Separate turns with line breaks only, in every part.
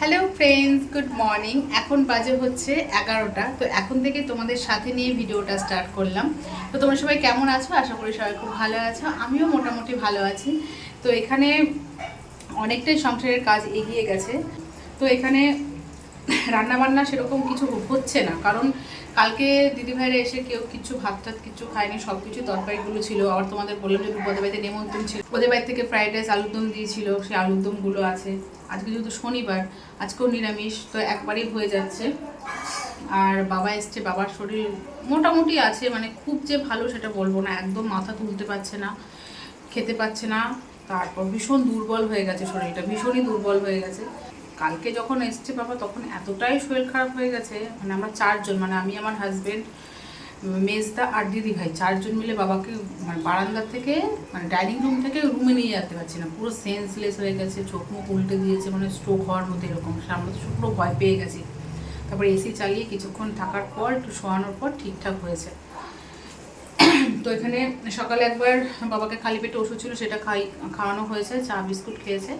Hello friends good morning এখন বাজে হচ্ছে এগারোটা। তো এখন থেকে তোমাদের সাথে নিয়ে ভিডিওটা স্টার্ট করলাম। তো তোমরা সবাই কেমন আছো? আশা করি সবাই খুব ভালো আছো। আমিও মোটামুটি ভালো আছি। তো এখানে অনেকটাই সংসারের কাজ এগিয়ে গেছে। তো এখানে রান্নাবান্না সেরকম কিছু হচ্ছে না। কারণ কালকে দিদিভাইরা এসে কেউ কিছু ভাত টাত কিছু খায়নি। সব কিছু তরকারিগুলো ছিল। আবার তোমাদের বললাম যে ওদের বাড়িতে নেমন্তন্ন ছিল। ওদের বাড়ি থেকে ফ্রাইড রাইস আলুর দম দিয়েছিল। সেই আলুর দমগুলো আছে। আজকে যেহেতু শনিবার, আজকেও নিরামিষ, তো একবারই হয়ে যাচ্ছে। আর বাবা এসছে, বাবার শরীর মোটামুটি আছে মানে খুব যে ভালো সেটা বলব না, একদম মাথা তুলতে পারছে না, খেতে পাচ্ছে না, তারপর ভীষণ দুর্বল হয়ে গেছে শরীরটা, ভীষণই দুর্বল হয়ে গেছে। কালকে যখন এসছে বাবা, তখন এতটাই শরীর খারাপ হয়ে গেছে মানে আমরা চারজন মানে আমি, আমার হাজবেন্ড মেজদা আর দিদি ভাই, চারজন মিলে বাবাকে মানে বারান্দার থেকে মানে ডাইনিং রুম থেকে রুমে নিয়ে যেতে পারছি না। পুরো সেন্সলেস হয়ে গেছে, চোখ মুখ উল্টে দিয়েছে মানে স্ট্রোক হওয়ার মতো এরকম। আমরা তো পুরো ভয় পেয়ে গেছি। তারপরে এসি চালিয়ে কিছুক্ষণ থাকার পর, একটু শোয়ানোর পর ঠিকঠাক হয়েছে। তো এখানে সকালে একবার বাবাকে খালি পেটে ওষুধ ছিল, সেটা খাই, খাওয়ানো হয়েছে, চা, বিস্কুট খেয়েছে।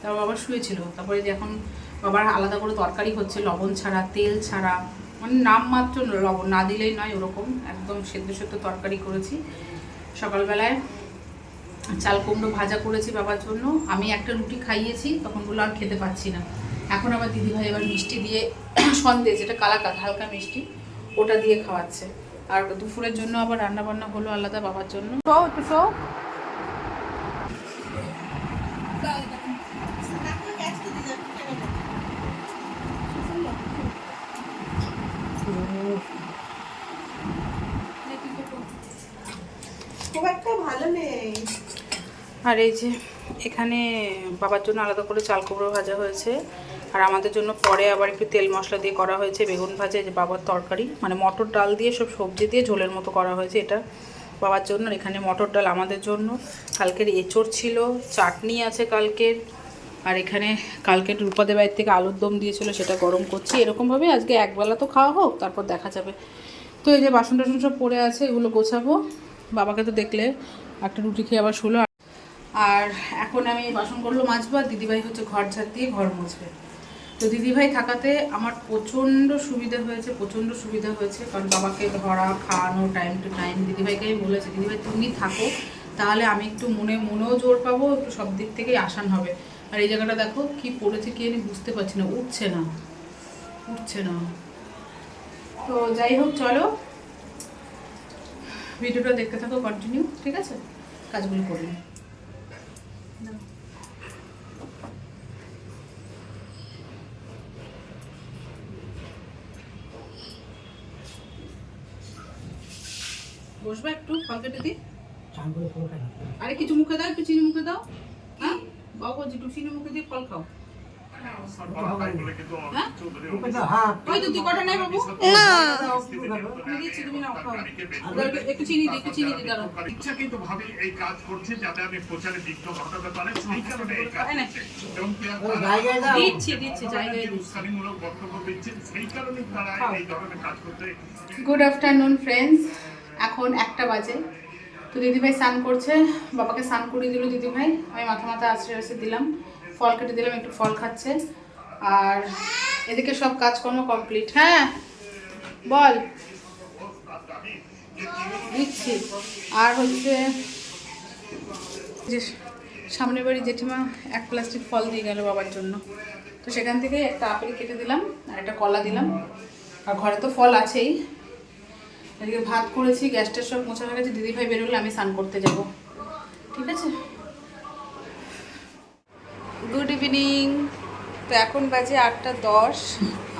তারপর বাবা শুয়েছিল। তারপরে এখন বাবার আলাদা করে তরকারি হচ্ছে, লবণ ছাড়া, তেল ছাড়া মানে নামমাত্র লবণ না দিলেই নয়, ওরকম একদম সেদ্ধ সেদ্ধ তরকারি করেছি। সকালবেলায় চাল কুমড়ো ভাজা করেছি বাবার জন্য। আমি একটা রুটি খাইয়েছি, তখন বলল আর খেতে পাচ্ছি না। এখন আবার দিদিভাই এবার মিষ্টি দিয়ে সন্দেশ যেটা কালাকাত হালকা মিষ্টি, ওটা দিয়ে খাওয়াচ্ছে। আর দুপুরের জন্য আবার রান্না বান্না হলো আলাদা বাবার জন্য। একটু শো
খুব একটা ভালো নেই
আর এই যে এখানে বাবার জন্য আলাদা করে চাল কুমড়ো ভাজা হয়েছে। আর আমাদের জন্য পরে আবার একটু তেল মশলা দিয়ে করা হয়েছে, বেগুন ভাজা যে বাবার তরকারি। মানে মটর ডাল দিয়ে, সব সবজি দিয়ে ঝোলের মতো করা হয়েছে এটা বাবার জন্য। এখানে মটর ডাল আমাদের জন্য। কালকের এঁচড় ছিল, চাটনি আছে কালকের। আর এখানে কালকের রূপাদের বাড়ির থেকে আলুর দম দিয়েছিল, সেটা গরম করছি। এরকমভাবে আজকে একবেলা তো খাওয়া হোক, তারপর দেখা যাবে। তো এই যে বাসন টাসন সব পড়ে আছে, এগুলো গোছাবো। বাবাকে তো দেখলে একটা রুটি খেয়ে আবার শুলো। আর এখন আমি বাসনগুলো মাজবো আর দিদিভাই হচ্ছে ঘর ঝাড় দিয়ে ঘর মুছবে। তো দিদিভাই থাকাতে আমার প্রচণ্ড সুবিধা হয়েছে, প্রচণ্ড সুবিধা হয়েছে। কারণ বাবাকে ধরা, খাওয়ানো টাইম টু টাইম দিদিভাইকে আমি বলেছি, দিদিভাই, তুমি থাকো, তাহলে আমি একটু মনে, মনেও জোর পাবো, একটু সব দিক থেকেই আসান হবে। আর এই জায়গাটা দেখো, কি পড়েছে কি আমি বুঝতে পারছি না, উঠছে না উঠছে না। তো যাই হোক, চলো। ভিডিওটা দেখতে থাকো কন্টিনিউ ঠিক আছে? কাজগুলো করে বসবে একটু ফল কেটে দিই। আরে কিছু মুখে দাও একটু চিনি মুখে দাও। হ্যাঁ? বাবু বলছি একটু চিনি মুখে দিয়ে ফল খাও। হ্যাঁ?
ভাবে এই কাজ করছে যাতে আমি প্রচারে বিঘ্ন ঘটাতে পারে সেই কারণে এই কাজ
এই নে।
করছে। এবং তারা
দিচ্ছি দিচ্ছি জায়গায় দিচ্ছি।
উস্কানিমূলক বক্তব্য দিচ্ছেন সেই কারণে তারা এই ধরনের কাজ করতে
গুড আফটারনুন ফ্রেন্ডস এখন একটা বাজে। তো দিদিভাই স্নান করছে, বাবাকে স্নান করিয়ে দিল দিদিভাই। আমি মাথা মাথা আশ্রয় আশ্রয় দিলাম, ফল কেটে দিলাম, একটু ফল খাচ্ছে। আর এদিকে সব কাজকর্ম কমপ্লিট হ্যাঁ বল। দিচ্ছি। আর হচ্ছে যে সামনের বাড়ি জেঠিমা এক প্লাস্টিক ফল দিয়ে গেল বাবার জন্য। তো সেখান থেকে একটা আপেল কেটে দিলাম, আর একটা কলা দিলাম। আর ঘরে তো ফল আছেই। এদিকে ভাত করেছি, গ্যাসটা সব মোছা হয়ে গেছে, দিদিভাই বেরোলে আমি স্নান করতে যাব। ঠিক আছে? গুড ইভিনিং তো এখন বাজে আটটা দশ।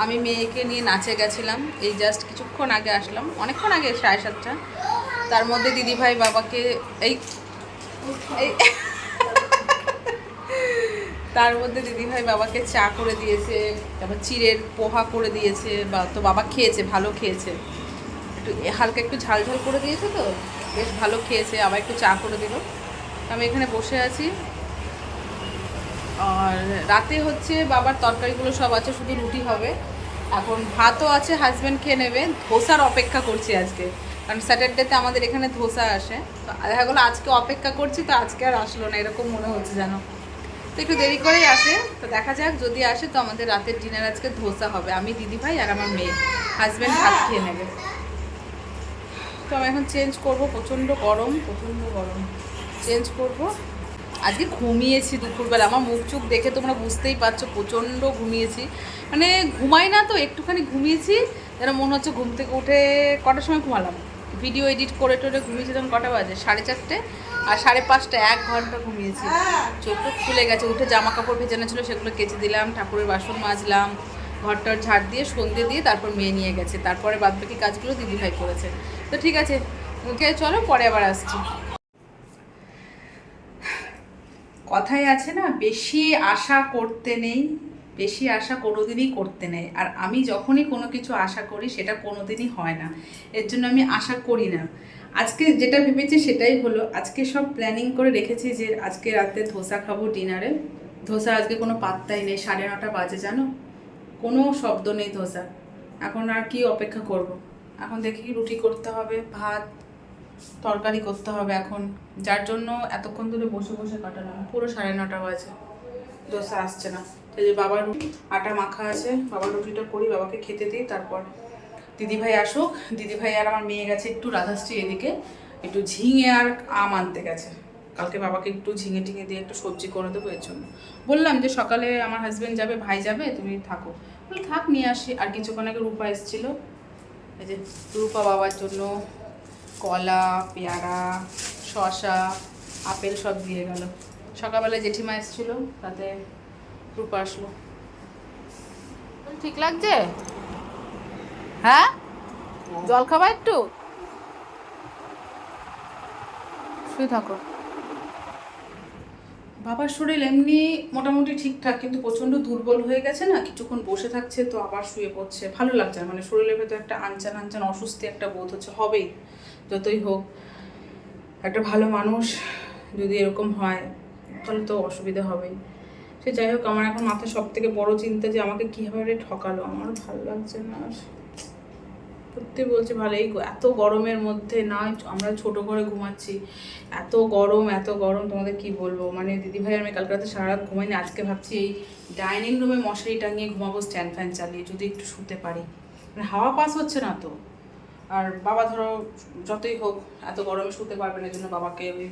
আমি মেয়েকে নিয়ে নাচে গেছিলাম, এই জাস্ট কিছুক্ষণ আগে আসলাম, অনেকক্ষণ আগে, সাড়ে সাতটা। তার মধ্যে দিদিভাই বাবাকে এই তার মধ্যে দিদিভাই বাবাকে চা করে দিয়েছে, তারপর চিড়ের পোহা করে দিয়েছে, বা তো বাবা খেয়েছে, ভালো খেয়েছে। একটু, হালকা একটু ঝাল ঝাল করে দিয়েছে তো, বেশ ভালো খেয়েছে, আবার একটু চা করে দিল। আমি এখানে বসে আছি। আর রাতে হচ্ছে বাবার তরকারিগুলো সব আছে, শুধু রুটি হবে। এখন ভাতও আছে হাজব্যান্ড খেয়ে নেবে। ধোসার অপেক্ষা করছি আজকে। কারণ স্যাটারডেতে আমাদের এখানে ধোসা আসে। তো দেখা গেলো আজকে অপেক্ষা করছি, তো আজকে আর আসলো না, এরকম মনে হচ্ছে যেন। তো একটু দেরি করেই আসে। তো দেখা যাক, যদি আসে তো আমাদের রাতের ডিনার আজকে ধোসা হবে। আমি দিদি ভাই আর আমার মেয়ে। হাজব্যান্ড ভাত খেয়ে নেবে। তো আমি এখন চেঞ্জ করব, প্রচণ্ড গরম প্রচণ্ড গরম। চেঞ্জ করব। আজকে ঘুমিয়েছি দুপুরবেলা। আমার মুখ চুখ দেখে তোমরা বুঝতেই পারছ, প্রচণ্ড ঘুমিয়েছি। মানে ঘুমাই না তো, একটুখানি ঘুমিয়েছি, যেন মনে হচ্ছে ঘুম থেকে উঠে কটার সময় ঘুমালাম। ভিডিও এডিট করে টোরে ঘুমিয়েছি তখন কটা বাজে? সাড়ে চারটে আর সাড়ে পাঁচটা এক ঘণ্টা ঘুমিয়েছি। চোখ ফুলে গেছে, উঠে জামা কাপড় ভেজানো ছিল, সেগুলো কেচে দিলাম, ঠাকুরের বাসন মাজলাম ঘরটার ঝাড় দিয়ে, সন্ধে দিয়ে তারপর মেয়ে নিয়ে গেছে। তারপরে বাদবাকি কাজগুলো দিদিভাই করেছে। তো ঠিক আছে, ওকে চলো পরে আবার আসছি। কথায় আছে না, বেশি আশা করতে নেই, বেশি আশা কোনোদিনই করতে নেই। আর আমি যখনই কোনো কিছু আশা করি, সেটা কোনোদিনই হয় না। এর জন্য আমি আশা করি না। আজকে যেটা ভেবেছি সেটাই হলো, আজকে সব প্ল্যানিং করে রেখেছি যে আজকে রাতে ধোসা খাব ডিনারে ধোসা আজকে কোনো পাত্তাই নেই, সাড়ে নটা বাজে, জানো? কোনো শব্দ নেই ধোসা এখন আর কি অপেক্ষা করব। এখন দেখি রুটি করতে হবে, ভাত, তরকারি করতে হবে এখন। যার জন্য এতক্ষণ ধরে বসে বসে কাটালাম। পুরো সাড়ে নটা বাজে। দোসা আসছে না। এই যে বাবার আটা মাখা আছে। বাবার রুটিটা করি, বাবাকে খেতে দিই, তারপর দিদিভাই আসুক। দিদিভাই আর আমার মেয়ে গেছে একটু রাধাশ্রী এদিকে। একটু ঝিঙে আর আম আনতে গেছে। কালকে বাবাকে একটু ঝিঙে টিঙে দিয়ে একটু সবজি করে দেবো এর জন্য। বললাম যে সকালে আমার হাজবেন্ড যাবে, ভাই যাবে, তুমি থাকো। থাক, নিয়ে আসি। আর কিছুক্ষণ আগে রূপা এসেছিল। এই যে রূপা বাবার জন্য কলা, পেয়ারা, শসা, আপেল সব দিয়ে গেল। সকালবেলায় জেঠিমা এসেছিল, তাতে রূপা আসলো। ঠিক লাগছে? হ্যাঁ? জল খাবা একটু? শুয়ে থাকো। বাবার শরীর এমনি মোটামুটি ঠিকঠাক, কিন্তু প্রচণ্ড দুর্বল হয়ে গেছে না, কিছুক্ষণ বসে থাকছে তো আবার শুয়ে পড়ছে। ভালো লাগছে না মানে শরীরের ভেতর একটা আনচান আনচান অস্বস্তি একটা বোধ হচ্ছে, হবেই, যতই হোক। একটা ভালো মানুষ যদি এরকম হয়, তাহলে তো অসুবিধা হবেই। সে যাই হোক, আমার এখন মাথায় সব থেকে বড় চিন্তা যে আমাকে কীভাবে ঠকালো, আমার ভালো লাগছে না আর। সত্যি বলছি ভালো, এই এত গরমের মধ্যে না, আমরা ছোট করে ঘুমাচ্ছি, এত গরম এত গরম, তোমাদের কি বলব? মানে দিদিভাই আমি কালকে রাতে সারা রাত ঘুমাইনি, আজকে ভাবছি এই ডাইনিং রুমে মশারি টাঙিয়ে ঘুমাবো স্ট্যান্ড ফ্যান চালিয়ে, যদি একটু শুতে পারি। মানে হাওয়া পাস হচ্ছে না তো। আর বাবা ধরো, যতই হোক, এত গরমে শুতে পারবে না জন্য বাবাকে ওই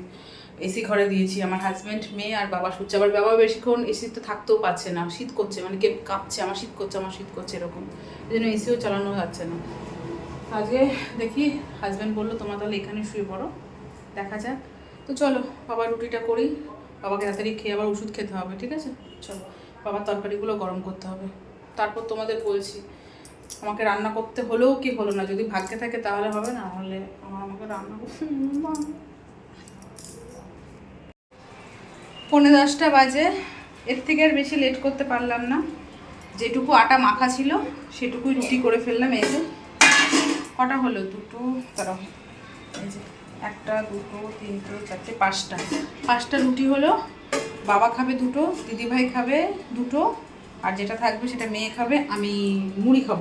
এসি ঘরে দিয়েছি। আমার হাজব্যান্ড মেয়ে আর বাবা শুচ্ছে, আবার বাবা বেশিক্ষণ এসিতে থাকতেও পারছে না, শীত করছে মানে কে কাঁপছে, আমার শীত করছে, আমার শীত করছে, এরকম। এই জন্য এসিও চালানো যাচ্ছে না। আজকে দেখি হাজব্যান্ড বলল, তোমার তাহলে এখানে শুয়ে পড়ো, দেখা যাক। তো চলো বাবার রুটিটা করি, বাবাকে তাড়াতাড়ি খেয়ে আবার ওষুধ খেতে হবে, ঠিক আছে? চলো, বাবার তরকারিগুলো গরম করতে হবে। তারপর তোমাদের বলছি, আমাকে রান্না করতে হলেও কি হলো না? যদি ভাগ্যে থাকে তাহলে হবে না হলে আমার আমাকে রান্না করতে পৌনে দশটা বাজে, এর থেকে আর বেশি লেট করতে পারলাম না। যেটুকু আটা মাখা ছিল, সেটুকুই রুটি করে ফেললাম, এই কটা হলো? দুটো তারা এই যে একটা, দুটো, তিনটে, চারটে, পাঁচটা। পাঁচটা রুটি হলো, বাবা খাবে দুটো, দিদিভাই খাবে দুটো, আর যেটা থাকবে সেটা মেয়ে খাবে, আমি মুড়ি খাব।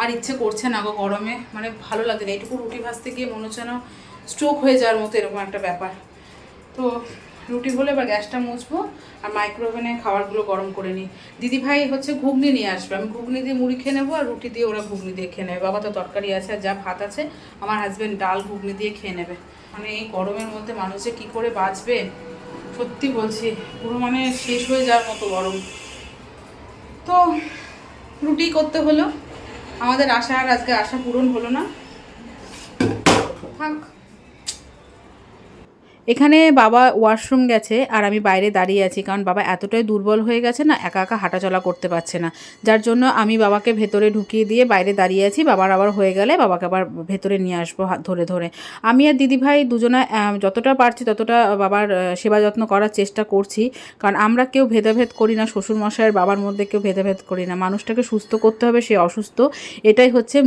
আর ইচ্ছে করছে না গো গরমে মানে ভালো লাগে না। এইটুকু রুটি ভাজতে গিয়ে মনে হচ্ছে স্ট্রোক হয়ে যাওয়ার মতো এরকম একটা ব্যাপার। তো রুটি হলে এবার গ্যাসটা মুছবো আর মাইক্রোওভেনে খাবারগুলো গরম করে নিই। দিদি ভাই হচ্ছে ঘুগনি নিয়ে আসবে। আমি ঘুগনি দিয়ে মুড়ি খেয়ে নেব আর রুটি দিয়ে ওরা ঘুগনি দিয়ে খেয়ে নেবে। বাবা তো তরকারি আছে আর যা ভাত আছে, আমার হাজব্যান্ড ডাল ঘুগনি দিয়ে খেয়ে নেবে। মানে এই গরমের মধ্যে মানুষ যে কী করে বাঁচবে, সত্যি বলছি, পুরো মানে শেষ হয়ে যাওয়ার মতো গরম। তো রুটি করতে হলো। আমাদের আশা আর আজকে আশা পূরণ হলো না। থাক। এখানে বাবা ওয়াশরুম গেছে আর আমি বাইরে দাঁড়িয়ে আছি, কারণ বাবা এতটাই দুর্বল হয়ে গেছে না, একা একা হাঁটাচলা করতে পারছে না। যার জন্য আমি বাবাকে ভেতরে ঢুকিয়ে দিয়ে বাইরে দাঁড়িয়ে আছি, বাবার আবার হয়ে গেলে বাবাকে আবার ভেতরে নিয়ে আসব ধরে ধরে। আমি আর দিদিভাই দুজনে যতটা পারছি ততটা বাবার সেবা যত্ন করার চেষ্টা করছি, কারণ আমরা কেউ ভেদাভেদ করি না, শ্বশুরমশাইয়ের বাবার মধ্যে কেউ ভেদাভেদ করি না। মানুষটাকে সুস্থ করতে হবে, সে অসুস্থ, এটাই হচ্ছে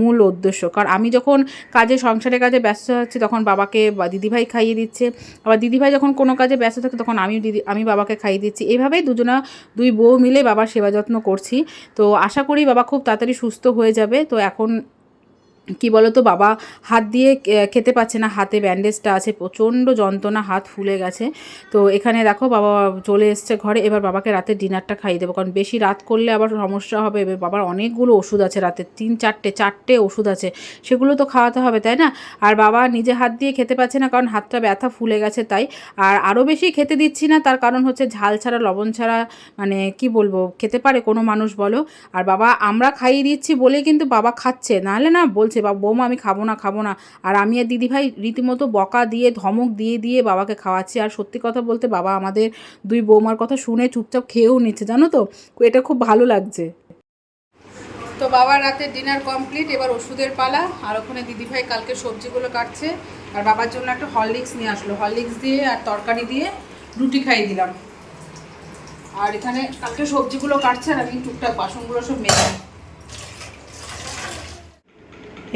মূল উদ্দেশ্য। কারণ আমি যখন কাজে সংসারের কাজে ব্যস্ত আছি, তখন বাবাকে দিদিভাই খাইয়ে দিচ্ছে আবার দিদিভাই যখন কোনো কাজে ব্যস্ত থাকে তখন আমি দিদি, আমি বাবাকে খাইয়ে দিচ্ছি। এভাবেই দুজনা দুই বউ মিলে বাবার সেবা যত্ন করছি। তো আশা করি বাবা খুব তাড়াতাড়ি সুস্থ হয়ে যাবে। তো এখন কি বলো তো বাবা হাত দিয়ে খেতে পাচ্ছে না, হাতে ব্যান্ডেজটা আছে, প্রচণ্ড যন্ত্রণা, হাত ফুলে গেছে। তো এখানে দেখো বাবা চলে এসছে ঘরে, এবার বাবাকে রাতে ডিনারটা খাইয়ে দেবো। কারণ বেশি রাত করলে আবার সমস্যা হবে, এবার বাবার অনেকগুলো ওষুধ আছে রাতে, তিন চারটে চারটে ওষুধ আছে, সেগুলো তো খাওয়াতে হবে, তাই না? আর বাবা নিজে হাত দিয়ে খেতে পাচ্ছে না, কারণ হাতটা ব্যথা ফুলে গেছে তাই। আর আরও বেশি খেতে দিচ্ছি না, তার কারণ হচ্ছে ঝাল ছাড়া, লবণ ছাড়া মানে কি বলব, খেতে পারে কোনো মানুষ বলো। আর বাবা আমরা খাইয়ে দিচ্ছি বলেই কিন্তু বাবা খাচ্ছে, নাহলে না বলছে বা বৌমা, আমি খাব না খাব না। আর আমি আর দিদিভাই রীতিমতো বকা দিয়ে, ধমক দিয়ে দিয়ে বাবাকে খাওয়াচ্ছি। আর সত্যি কথা বলতে বাবা আমাদের দুই বৌমার কথা শুনে চুপচাপ খেয়েও নিচ্ছে, জানো তো? এটা খুব ভালো লাগছে। তো বাবার রাতে ডিনার কমপ্লিট, এবার ওষুধের পালা। আর ওখানে দিদিভাই কালকে সবজিগুলো কাটছে। আর বাবার জন্য একটা হরলিক্স নিয়ে আসলো। হরলিক্স দিয়ে আর তরকারি দিয়ে রুটি খাইয়ে দিলাম। আর এখানে কালকে সবজিগুলো কাটছে আর আমি টুকটাক বাসনগুলো সব মেজে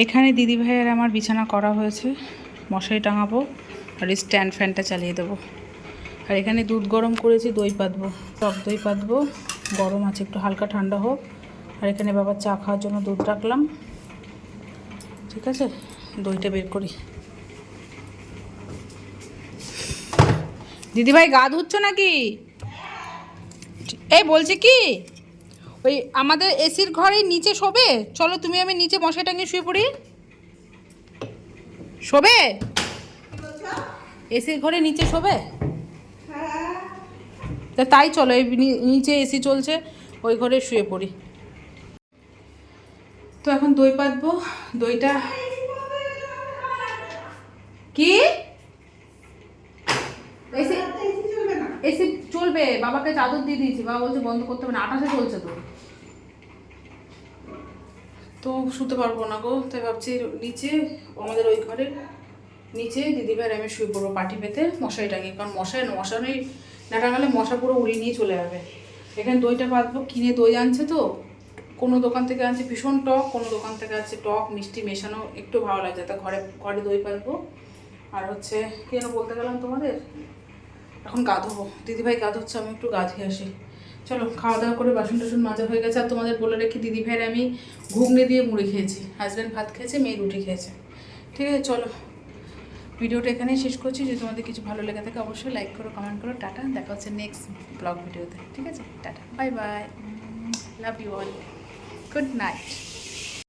এখানে দিদিভাইয়ের আমার বিছানা করা হয়েছে। মশারি টাঙাবো আর স্ট্যান্ড ফ্যানটা চালিয়ে দেবো। আর এখানে দুধ গরম করেছি, দই পাতবো। টক দই পাতবো, গরম আছে, একটু হালকা ঠান্ডা হোক। আর এখানে বাবার চা খাওয়ার জন্য দুধ রাখলাম। ঠিক আছে? দইটা বের করি। দিদিভাই গা ধুচ্ছ নাকি? এই বলছি কি? ওই আমাদের এসির ঘরেই নিচে শোবে? চলো তুমি আমি নিচে মশাই টাঙিয়ে শুয়ে পড়ি। শোবে? এসির ঘরে নিচে শোবে? তা তাই চলো, এই নিচে এসি চলছে, ওই ঘরে শুয়ে পড়ি। তো এখন দই পাতবো, দইটা কি এসি এসি চলবে? বাবাকে চাদর দিয়ে দিয়েছি। বাবা বলছে, বন্ধ করতে হবে না, আঠাশে চলছে তো। তো শুতে পারব না গো। তাই ভাবছি নিচে, আমাদের ওই ঘরের নিচে দিদিভাইয়ের আমি শুয়ে পড়ব পাটি পেতে মশারি টাঙিয়ে কারণ মশাই মশারি না টাঙালে মশা পুরো উড়িয়ে নিয়ে চলে যাবে। এখানে দইটা পাতবো কিনে দই আনছে তো। কোনো দোকান থেকে আনছে ভীষণ টক, কোনো দোকান থেকে আছে টক, মিষ্টি মেশানো, একটু ভালো লাগছে। তা ঘরে ঘরে দই পাতবো আর হচ্ছে কেন বলতে গেলাম তোমাদের? এখন গা ধোবো দিদিভাই গা ধুচ্ছে আমি একটু গা ধুয়ে আসি। চলো, খাওয়া দাওয়া করে বাসন টাসন মাজা হয়ে গেছে। আর তোমাদের বলে রেখে দিদিভাইয়ের আমি ঘুগনি দিয়ে মুড়ি খেয়েছি। হাজব্যান্ড ভাত খেয়েছে, মেয়ে রুটি খেয়েছে। ঠিক আছে, চলো। ভিডিওটা এখানেই শেষ করছি। যদি তোমাদের কিছু ভালো লেগে থাকে, অবশ্যই লাইক করো কমেন্ট করো। টাটা, দেখা হচ্ছে নেক্সট ব্লগ ভিডিওতে। ঠিক আছে, tata bye bye love you all good night